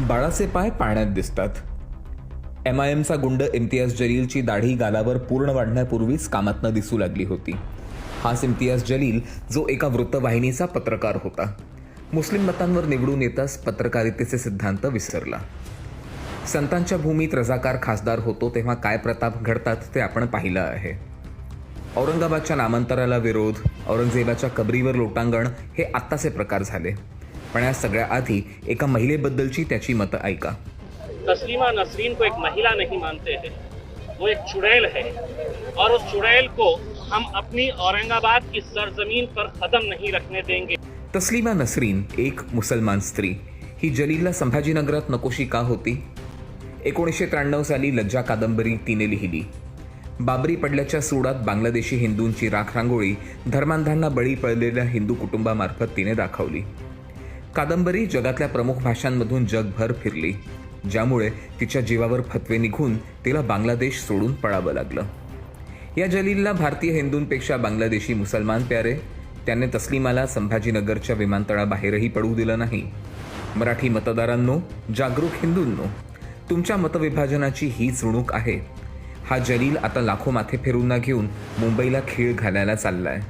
बाळाचे पाय पाण्यात दिसतात. एम आय एमचा गुंड इम्तियाज जलीलची दाढी गालावर पूर्ण वाढण्यापूर्वीच कामातनं दिसू लागली होती. हाच इम्तियाज जलील जो एका वृत्तवाहिनीचा पत्रकार होता. मुस्लिम मतांवर निवडून येताच पत्रकारितेचे सिद्धांत विसरला. संतांच्या भूमीत रजाकार खासदार होतो तेव्हा काय प्रताप घडतात ते आपण पाहिलं आहे. औरंगाबादच्या नामांतराला विरोध औरंगजेबाच्या कबरीवर लोटांगण हे आत्ताचे प्रकार झाले. पण या सगळ्या आधी एका महिलेबद्दलची त्याची मतं ऐका. तस्लीमा नसरीन को एक महिला नहीं मानते हैं वो एक चुड़ैल है और उस चुड़ैल को हम अपनी औरंगाबाद की सरजमीन पर कदम नहीं रखने देंगे। तस्लिमा नसरीन एक मुसलमान स्त्री. ही जलीलला संभाजीनगरात नकोशी का होती? एकोणीसशे त्र्याण्णव साली लज्जा कादंबरी तिने लिहिली. बाबरी पडल्याच्या सुडात बांगलादेशी हिंदूंची राख रांगोळी धर्मांधांना बळी पडलेल्या हिंदू कुटुंबामार्फत तिने दाखवली. कादंबरी जगातल्या प्रमुख भाषांमधून जगभर फिरली ज्यामुळे तिच्या जीवावर फतवे निघून तिला बांगलादेश सोडून पळावं लागलं. या जलीलला भारतीय हिंदूंपेक्षा बांगलादेशी मुसलमान प्यारे त्याने तस्लिमाला संभाजीनगरच्या विमानतळाबाहेरही पडू दिलं नाही. मराठी मतदारांनो जागरूक हिंदूंनो तुमच्या मतविभाजनाची ही चुणूक आहे. हा जलील आता लाखो माथे फिरूंना घेऊन मुंबईला खीळ घालायला चाललाय.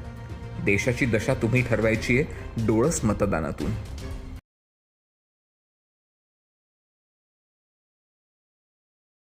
देशाची दशा तुम्ही ठरवायची आहे डोळस मतदानातून.